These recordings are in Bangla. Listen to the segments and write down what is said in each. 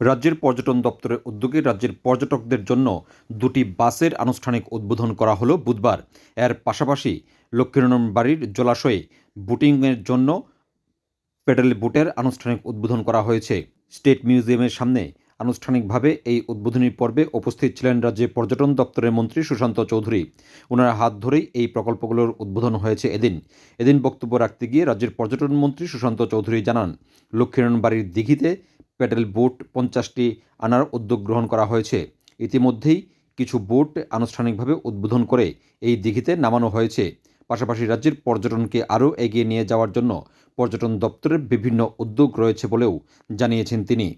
রাজ্যের পর্যটন দপ্তরের উদ্যোগে রাজ্যের পর্যটকদের জন্য দুটি বাসের আনুষ্ঠানিক উদ্বোধন করা হলো বুধবার। এর পাশাপাশি লক্ষ্মীনারায়ণ জলাশয়ে বুটিংয়ের জন্য পেডেল বুটের আনুষ্ঠানিক উদ্বোধন করা হয়েছে। স্টেট মিউজিয়ামের সামনে আনুষ্ঠানিকভাবে এই উদ্বোধনী পর্বে উপস্থিত ছিলেন রাজ্যের পর্যটন দপ্তরের মন্ত্রী সুশান্ত চৌধুরী। ওনার হাত ধরেই এই প্রকল্পগুলোর উদ্বোধন হয়েছে এদিন। এদিন বক্তব্য রাখতে গিয়ে রাজ্যের পর্যটন মন্ত্রী সুশান্ত চৌধুরী জানান লক্ষ্মীনারায়ণ বাড়ির দিঘিতে প্যাডেল বোট পঞ্চাশটি আনার উদ্যোগ গ্রহণ করা হয়েছে। ইতিমধ্যেই কিছু বোট আনুষ্ঠানিকভাবে উদ্বোধন করে এই দিঘিতে নামানো হয়েছে। পাশাপাশি রাজ্যের পর্যটনকে আরও এগিয়ে নিয়ে যাওয়ার জন্য পর্যটন দপ্তরের বিভিন্ন উদ্যোগ রয়েছে বলেও জানিয়েছেন তিনি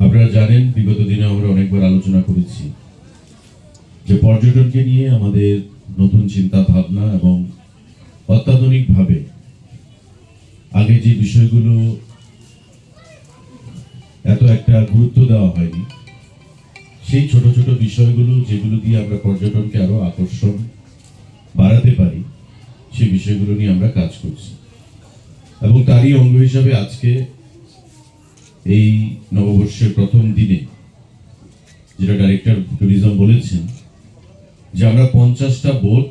আপনারা জানেন, বিগত দিনে আমরা অনেকবার আলোচনা করেছি যে পর্যটনকে নিয়ে আমাদের নতুন চিন্তা ভাবনা এবং অত্যাধুনিকভাবে আগে যে বিষয়গুলো এত একটা গুরুত্ব দেওয়া হয়নি, সেই ছোট ছোট বিষয়গুলো যেগুলো দিয়ে আমরা পর্যটনকে আরও আকর্ষণ বাড়াতে পারি, সেই বিষয়গুলো নিয়ে আমরা কাজ করছি। এবং তারই অঙ্গ হিসাবে আজকে এই নববর্ষের প্রথম দিনে যেটা ডাইরেক্টর ট্যুরিজম বলেছেন যে আমরা পঞ্চাশটা বোট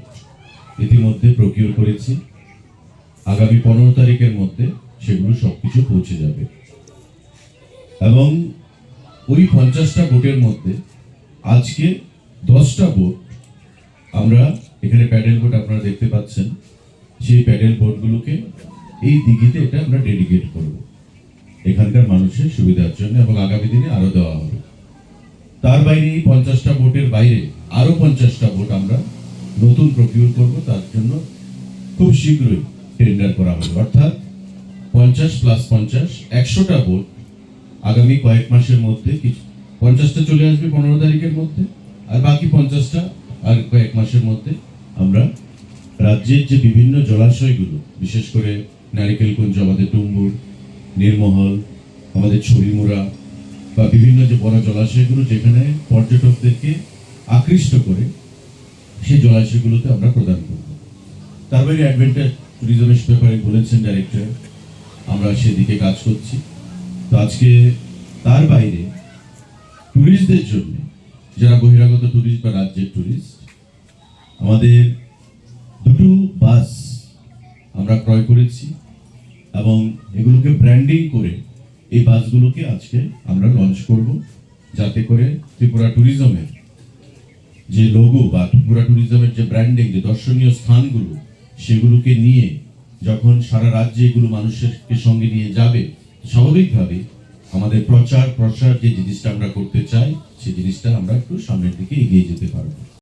ইতিমধ্যে প্রকিউর করেছি। আগামী পনেরো তারিখের মধ্যে সেগুলো সবকিছু পৌঁছে যাবে। এবং ওই পঞ্চাশটা বোটের মধ্যে আজকে দশটা বোট আমরা এখানে প্যাডেল বোট আপনারা দেখতে পাচ্ছেন। সেই প্যাডেল বোটগুলোকে এই দিঘিতে এটা আমরা ডেডিকেট করব। এখানকার মানুষের সুবিধার জন্য এবং আগামী দিনে আরও দেওয়া হবে। তার বাইরে এই পঞ্চাশটা ভোটের বাইরে আরও পঞ্চাশটা ভোট আমরা নতুন প্রকিউর করব, তার জন্য খুব শীঘ্রই টেন্ডার করা হবে। অর্থাৎ পঞ্চাশ প্লাস পঞ্চাশ, একশোটা ভোট আগামী কয়েক মাসের মধ্যে কিছু পঞ্চাশটা চলে আসবে পনেরো তারিখের মধ্যে, আর বাকি পঞ্চাশটা আর কয়েক মাসের মধ্যে আমরা রাজ্যের যে বিভিন্ন জলাশয়গুলো, বিশেষ করে নারিকেলকুঞ্জ আমাদের টুম্বুর নির্মহল, আমাদের ছড়িমুড়া বা বিভিন্ন যে বড় জলাশয়গুলো যেখানে পর্যটকদেরকে আকৃষ্ট করে, সেই জলাশয়গুলোতে আমরা প্রদান করব। তার বাইরে অ্যাডভেন্টার ট্যুরিজমের ব্যাপারে বলেছেন ডাইরেক্টর আমরা সেদিকে কাজ করছি। তো আজকে তার বাইরে ট্যুরিস্টদের জন্য, যারা বহিরাগত ট্যুরিস্ট বা রাজ্যের ট্যুরিস্ট আমাদের দুটো বাস আমরা ক্রয় করেছি। এবং এগুলোকে ব্র্যান্ডিং করে এই বাসগুলোকে আজকে আমরা লঞ্চ করব, যাতে করে ত্রিপুরা ট্যুরিজমের যে লোগো বা ত্রিপুরা ট্যুরিজমের যে ব্র্যান্ডিং যে দর্শনীয় স্থানগুলো, সেগুলোকে নিয়ে যখন সারা রাজ্যে এগুলো মানুষের সঙ্গে নিয়ে যাবে স্বাভাবিকভাবে আমাদের প্রচার প্রসার যে জিনিসটা আমরা করতে চাই সেই জিনিসটা আমরা একটু সামনের দিকে এগিয়ে যেতে পারব।